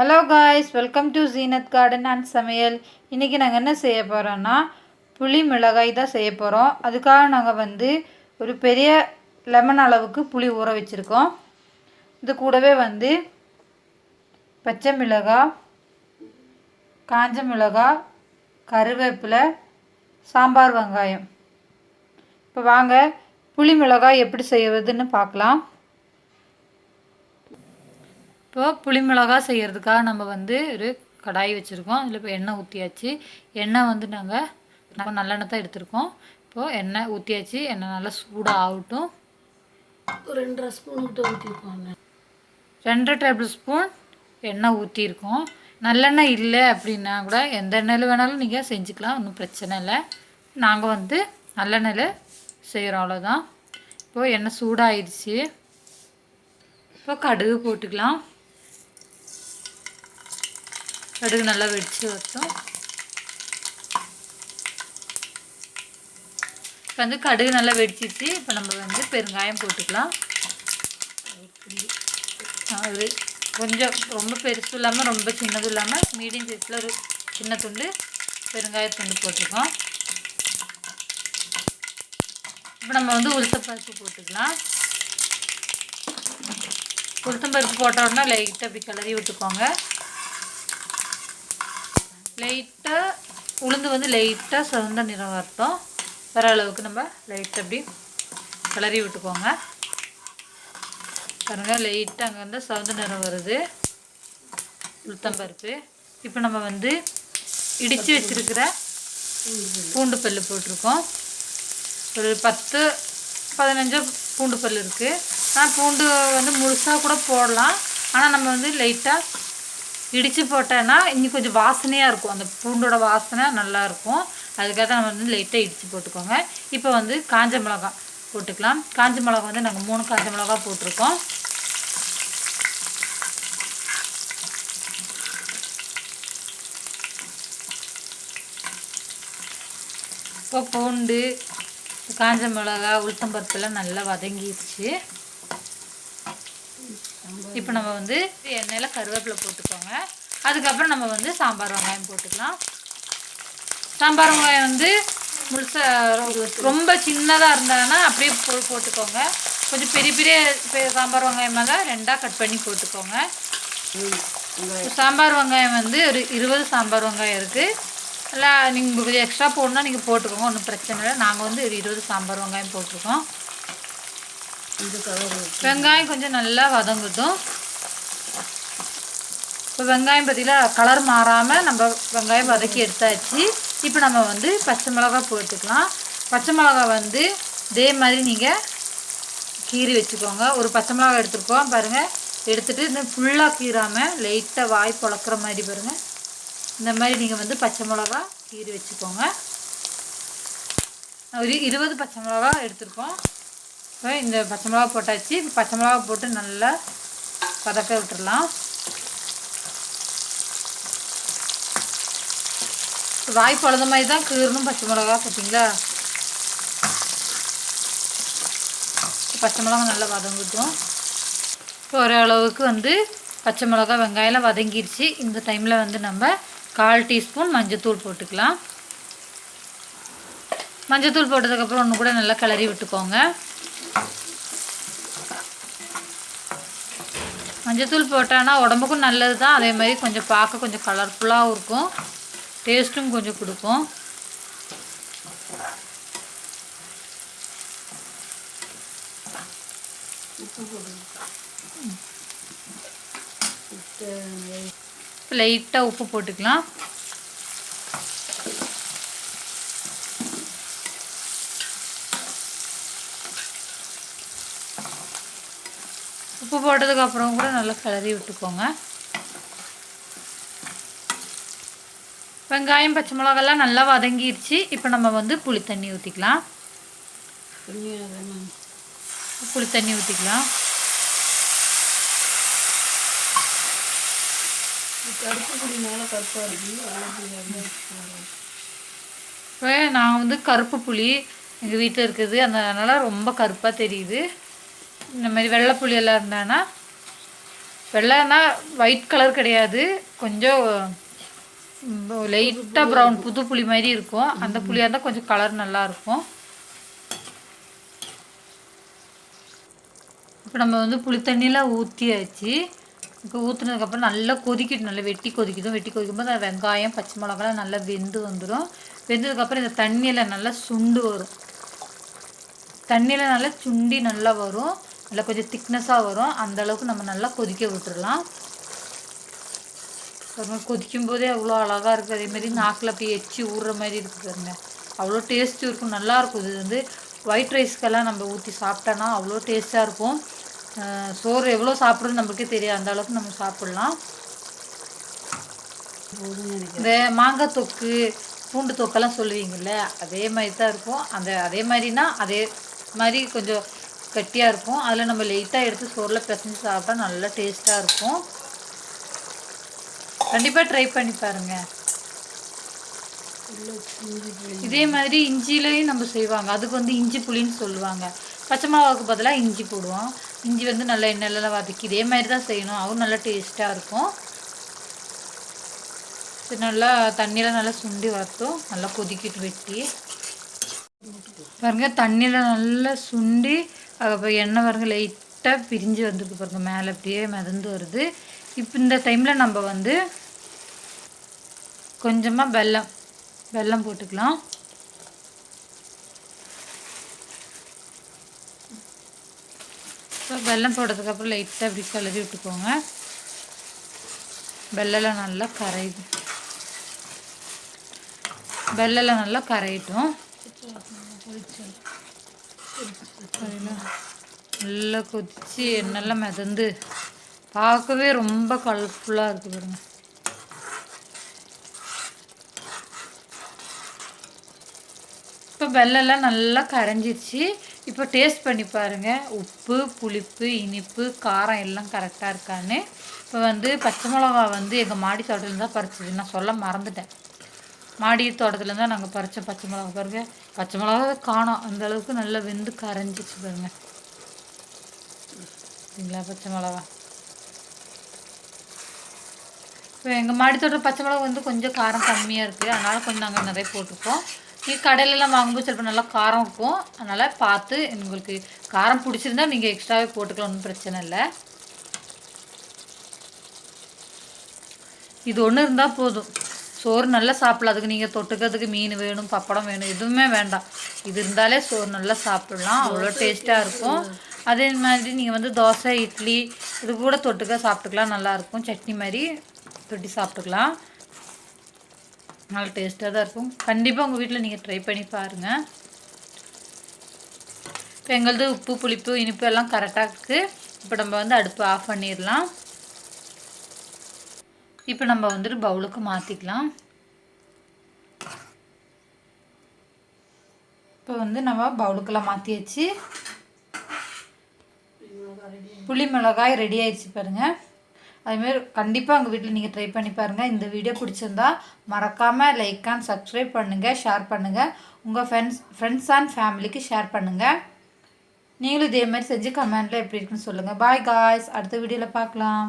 Hello guys welcome to Zeenath garden and சமையல் இன்றைக்கி நாங்கள் என்ன செய்ய போகிறோன்னா புளி மிளகாய் தான் செய்ய போகிறோம் அதுக்காக நாங்கள் வந்து ஒரு பெரிய லெமன் அளவுக்கு புளி ஊற வச்சுருக்கோம். இது கூடவே வந்து பச்சை மிளகாய் காஞ்ச மிளகாய் கருவேப்பிலை சாம்பார் வெங்காயம். இப்போ வாங்க புளி மிளகாய் எப்படி செய்வதுன்னு பார்க்கலாம். இப்போ புளி மிளகாய் செய்கிறதுக்காக நம்ம வந்து ஒரு கடாய் வச்சுருக்கோம். அதில் இப்போ எண்ணெய் ஊற்றியாச்சு எண்ணெய் வந்து நாங்கள் நம்ம நல்லெண்ணெய் தான் எடுத்திருக்கோம். இப்போது எண்ணெய் ஊற்றியாச்சு எண்ணெய் நல்லா சூடாக ஆகட்டும் ரெண்டரை ஸ்பூன் கிட்ட ஊற்றிருப்பாங்க ரெண்டரை டேபிள் ஸ்பூன் எண்ணெய் ஊற்றிருக்கோம் நல்லெண்ணெய் இல்லை அப்படின்னா கூட எந்த எண்ணெயில் வேணாலும் நீங்கள் செஞ்சுக்கலாம். ஒன்றும் பிரச்சனை இல்லை. நாங்கள் வந்து நல்லெண்ணெயில் செய்கிறோம். அவ்வளோதான் இப்போது எண்ணெய் சூடாயிடுச்சு இப்போ கடுகு போட்டுக்கலாம். கடுகு நல்லா வெடிச்சு வரட்டும் இப்போ வந்து கடுகு நல்லா வெடிச்சிச்சு. இப்போ நம்ம வந்து பெருங்காயம் போட்டுக்கலாம். அது கொஞ்சம் ரொம்ப பெருசும் இல்லாமல் ரொம்ப சின்னதும் இல்லாமல் மீடியம் சைஸில் ஒரு சின்ன துண்டு பெருங்காயத்துண்டு போட்டுக்கோம் இப்போ நம்ம வந்து உளுத்தப்பருப்பு போட்டுக்கலாம். உளுத்தம்பருப்பு போட்ட உடனே லைட்டாக அப்படி கிளறி விட்டுக்கோங்க. லைட்டாக உளுந்து வந்து லைட்டாக சிவந்த நிறம் வரட்டும் வர அளவுக்கு நம்ம லைட்டாக அப்படி கிளறி விட்டுக்கோங்க. பாருங்கள் லைட்டாக அங்கே வந்து சிவந்த நிறம் வருது. உளுத்தம்பருப்பு. இப்போ நம்ம வந்து இடித்து வச்சிருக்கிற பூண்டு பல்லு போட்டிருக்கோம். ஒரு பத்து பதினஞ்சோ பூண்டு பல் இருக்குது ஆனால் பூண்டு வந்து முழுசாக கூட போடலாம். ஆனால் நம்ம வந்து லைட்டாக இடித்து போட்டேன்னா இன்னும் கொஞ்சம் வாசனையாக இருக்கும். அந்த பூண்டோட வாசனை நல்லா இருக்கும். அதுக்காக தான் நம்ம வந்து லைட்டாக இடித்து போட்டுக்கோங்க. இப்போ வந்து காஞ்ச மிளகா போட்டுக்கலாம். காஞ்ச மிளகா வந்து நாங்கள் மூணு காஞ்ச மிளகா போட்டிருக்கோம். இப்போ பூண்டு காஞ்ச மிளகா உளுத்தம்பருப்புலாம் நல்லா வதங்கிடுச்சு இப்போ நம்ம வந்து எண்ணெயில் கருவேப்பிலை போட்டுக்கோங்க. அதுக்கப்புறம் நம்ம வந்து சாம்பார் வெங்காயம் போட்டுக்கலாம். சாம்பார் வெங்காயம் வந்து முழுசாக ரொம்ப சின்னதாக இருந்தாங்கன்னா அப்படியே போ போட்டுக்கோங்க. கொஞ்சம் பெரிய பெரிய பெ- சாம்பார் வெங்காயம் தான் ரெண்டாக கட் பண்ணி போட்டுக்கோங்க. சாம்பார் வெங்காயம் வந்து ஒரு இருபது சாம்பார் வெங்காயம் இருக்குது இல்லை நீங்கள் எக்ஸ்ட்ரா போடணுன்னா நீங்கள் போட்டுக்கோங்க ஒன்றும் பிரச்சனை இல்லை. நாங்கள் வந்து ஒரு இருபது சாம்பார் வெங்காயம் போட்டிருக்கோம். வெங்காயம் கொஞ்சம் நல்லா வதங்கட்டும். இப்போ வெங்காயம் பார்த்தீங்களா கலர் மாறாமல் நம்ம வெங்காயம் வதக்கி எடுத்தாச்சு. இப்போ நம்ம வந்து பச்சை மிளகா போட்டுக்கலாம். பச்சை மிளகா வந்து இதே மாதிரி நீங்கள் கீறி வச்சுக்கோங்க. ஒரு பச்சை மிளகா எடுத்துருக்கோம் பாருங்கள் எடுத்துகிட்டு இந்த ஃபுல்லாக கீறாமல் லைட்டாக வாய் பொளக்குற மாதிரி பாருங்கள் இந்த மாதிரி நீங்கள் வந்து பச்சை மிளகா கீறி வச்சுக்கோங்க. ஒரு இருபது பச்சை மிளகா எடுத்துருக்கோம். இப்போ இந்த பச்சை மிளகா போட்டாச்சு. இப்போ பச்சை மிளகா போட்டு நல்லா வதக்க விட்டுடலாம் வாய் பழுத மாதிரி தான் கீறணும் பச்சை மிளகா பார்த்தீங்களா பச்சை மிளகா நல்லா வதங்கட்டும். இப்போ ஓரளவுக்கு வந்து பச்சை மிளகா வெங்காயம்லாம் வதங்கிடுச்சு இந்த டைமில் வந்து நம்ம கால் டீஸ்பூன் மஞ்சத்தூள் போட்டுக்கலாம். மஞ்சத்தூள் போட்டதுக்கப்புறம் ஒன்று கூட நல்லா கிளறி விட்டுக்கோங்க. மஞ்சத்தூள் போட்டானா உடம்புக்கும் நல்லது தான் அதே மாதிரி கொஞ்சம் பார்க்க கொஞ்சம் கலர்ஃபுல்லாகவும் இருக்கும். டேஸ்ட்டும் கொஞ்சம் கொடுக்கும். லைட்டாக உப்பு போட்டுக்கலாம். உப்பு போட்டதுக்கு அப்புறம் கூட நல்லா கிளறி விட்டுக்கோங்க. வெங்காயம் பச்சை மிளகாலாம் நல்லா வதங்கிருச்சு. இப்போ நம்ம வந்து புளி தண்ணி ஊற்றிக்கலாம் புளி தண்ணி ஊற்றிக்கலாம் இப்போ நான் வந்து கருப்பு புளி எங்கள் வீட்டில் இருக்குது. அந்த அதனால் ரொம்ப கருப்பாக தெரியுது. இந்த மாதிரி வெள்ளை புளி எல்லாம் இருந்தானா வெள்ளைன்னா ஒயிட் கலர் கிடையாது. கொஞ்சம் லைட்டாக ப்ரௌன் புது புளி மாதிரி இருக்கும். அந்த புளியாக இருந்தால் கொஞ்சம் கலர் நல்லாயிருக்கும் இப்போ நம்ம வந்து புளி தண்ணியெலாம் ஊற்றியாச்சு இப்போ ஊற்றுனதுக்கப்புறம் நல்லா கொதிக்கிட்டு நல்லா வெட்டி கொதிக்கிடும் வெட்டி கொதிக்கும் போது வெங்காயம் பச்சை மிளகாலாம் நல்லா வெந்து வந்துடும் வெந்ததுக்கப்புறம் இந்த தண்ணியில் நல்லா சுண்டு வரும். தண்ணியில் நல்லா சுண்டி நல்லா வரும். நல்லா கொஞ்சம் திக்னஸாக வரும். அந்த அளவுக்கு நம்ம நல்லா கொதிக்க விட்டுறலாம். பாருங்க கொதிக்கும் போதே அவ்வளோ அழகாக இருக்குது அதே மாதிரி நாக்கில் அப்படியே எச்சி ஊறுற மாதிரி இருக்குது பாருங்க. அவ்வளோ டேஸ்ட்டும் இருக்கும். நல்லா இருக்கும். இது வந்து ஒயிட் ரைஸ்க்கெல்லாம் நம்ம ஊற்றி சாப்பிட்டோன்னா அவ்வளோ டேஸ்ட்டாக இருக்கும். சோறு எவ்வளோ சாப்பிட்றது நம்மளுக்கே தெரியாது. அந்த அளவுக்கு நம்ம சாப்பிட்லாம். இந்த மாங்காய் தொக்கு பூண்டு தொக்கெல்லாம் சொல்லுவீங்கள்ல அதே மாதிரி தான் இருக்கும். அந்த அதே மாதிரினா அதே மாதிரி கொஞ்சம் கட்டியாக இருக்கும். அதில் நம்ம லைட்டாக எடுத்து சோறில் பிசைஞ்சு சாப்பிட்டா நல்லா டேஸ்ட்டாக இருக்கும். கண்டிப்பாக ட்ரை பண்ணி பாருங்கள் இதே மாதிரி இஞ்சிலையும் நம்ம செய்வாங்க. அதுக்கு வந்து இஞ்சி புளின்னு சொல்லுவாங்க. பச்சை மிளகாவுக்கு பதிலாக இஞ்சி போடுவோம். இஞ்சி வந்து நல்லா எண்ணெயிலலாம் வதக்கி இதே மாதிரி தான் செய்யணும். அதுவும் நல்லா டேஸ்ட்டாக இருக்கும். நல்லா தண்ணியில் நல்லா சுண்டி வரட்டும். நல்லா கொதிக்கிட்டு வெட்டி. பாருங்கள் தண்ணியில் நல்லா சுண்டி அப்புறம் எண்ணெய் பாருங்க லைட்டாக பிரிஞ்சு வந்துருக்கு பாருங்க மேலே அப்படியே மிதந்து வருது. இப்போ இந்த டைமில் நம்ம வந்து கொஞ்சமாக வெல்லம் வெல்லம் போட்டுக்கலாம். இப்போ வெல்லம் போட்டதுக்கப்புறம் லைட்டாக அப்படி கலரி விட்டுக்கோங்க. வெள்ளெல்லாம் நல்லா கரையுது. வெள்ளெல்லாம் நல்லா கரையிட்டோம். நல்லா கொதிச்சு எண்ணெல்லாம் மிதந்து. பார்க்கவே ரொம்ப கலர்ஃபுல்லாக இருக்குது பாருங்க. இப்போ வெள்ளெல்லாம் நல்லா கரைஞ்சிருச்சு. இப்போ டேஸ்ட் பண்ணி பாருங்கள் உப்பு புளிப்பு இனிப்பு காரம் எல்லாம் கரெக்டாக இருக்கான்னு. இப்போ வந்து பச்சை மிளகா வந்து எங்கள் மாடி தோட்டத்தில் தான் பறிச்சது. நான் சொல்ல மறந்துட்டேன். மாடி தோட்டத்தில் தான் நாங்கள் பறித்த பச்சை மிளகா பாருங்க. பச்சை மிளகா காணோம். அந்த அளவுக்கு நல்லா வெந்து கரைஞ்சிச்சு பாருங்க. சரிங்களா பச்சை மிளகா இப்போ எங்கள் மாடி தோட்டம் பச்சை மிளகா வந்து கொஞ்சம் காரம் கம்மியாக இருக்குது அதனால் கொஞ்சம் நாங்கள் நிறைய போட்டுப்போம். நீங்கள் கடையிலலாம் வாங்கும்போது சிலப்போ நல்லா காரம் இருக்கும். அதனால் பார்த்து உங்களுக்கு காரம் பிடிச்சிருந்தா நீங்கள் எக்ஸ்ட்ராவே போட்டுக்கலாம் ஒன்றும் பிரச்சனை இல்லை. இது ஒன்று இருந்தால் போதும். சோறு நல்லா சாப்பிடலாம். அதுக்கு நீங்கள் தொட்டுக்கிறதுக்கு மீன் வேணும் பப்படம் வேணும் எதுவுமே வேண்டாம். இது இருந்தாலே சோறு நல்லா சாப்பிடலாம். அவ்வளோ டேஸ்ட்டாக இருக்கும். அதே மாதிரி நீங்கள் வந்து தோசை இட்லி இது கூட தொட்டுக்க சாப்பிட்டுக்கலாம். நல்லாயிருக்கும் சட்னி மாதிரி தொட்டி சாப்பிட்டுக்கலாம். நல்லா டேஸ்ட்டாக தான் இருக்கும். கண்டிப்பாக உங்கள் வீட்டில் நீங்கள் ட்ரை பண்ணி பாருங்கள் இப்போ எங்களது உப்பு புளிப்பு இனிப்பு எல்லாம் கரெக்டாக இருக்குது இப்போ நம்ம வந்து அடுப்பு ஆஃப் பண்ணிடலாம். இப்போ நம்ம வந்துட்டு பவுலுக்கு மாற்றிக்கலாம் இப்போ வந்து நம்ம பவுலுக்கெல்லாம் மாற்றியாச்சு புளி மிளகாய் ரெடி ஆயிடுச்சு பாருங்கள் அதுமாரி கண்டிப்பாக உங்கள் வீட்டில் நீங்கள் ட்ரை பண்ணி பாருங்கள் இந்த வீடியோ பிடிச்சிருந்தா மறக்காமல் லைக் அண்ட் சப்ஸ்கிரைப் பண்ணுங்கள் ஷேர் பண்ணுங்கள் உங்கள் ஃப்ரெண்ட்ஸ் ஃப்ரெண்ட்ஸ் அண்ட் ஃபேமிலிக்கு ஷேர் பண்ணுங்கள் நீங்களும் இதே மாதிரி செஞ்சு கமெண்ட்டில் எப்படி இருக்குன்னு சொல்லுங்கள் பாய் காய்ஸ் அடுத்த வீடியோவில் பார்க்கலாம்.